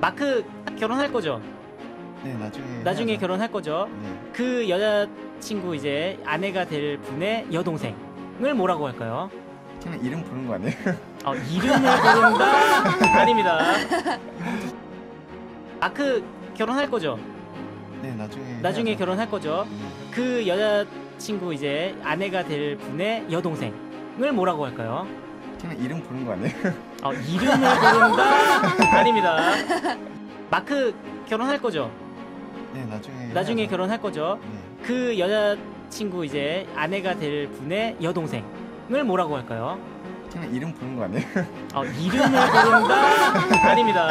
마크 결혼할 거죠? 네 나중에 나중에 해야죠. 결혼할 거죠? 네 그 여자친구 이제 아내가 될 분의 여동생을 뭐라고 할까요? 그냥 이름 부른 거 아니에요? 어, 이름을 부른다? 아닙니다. 마크 결혼할 거죠? 네 나중에 나중에 해야죠. 결혼할 거죠? 네. 그 여자친구 이제 아내가 될 분의 여동생을 뭐라고 할까요? 그냥 이름 부른 거 아니에요? 어, 이름을 부른다? 아닙니다. 마크 결혼할 거죠? 네 나중에 나중에 해야죠. 결혼할 거죠? 네 그 여자친구 이제 아내가 될 분의 여동생을 뭐라고 할까요? 그냥 이름 부른 거 아니에요? 어, 이름을 부른다? 아닙니다.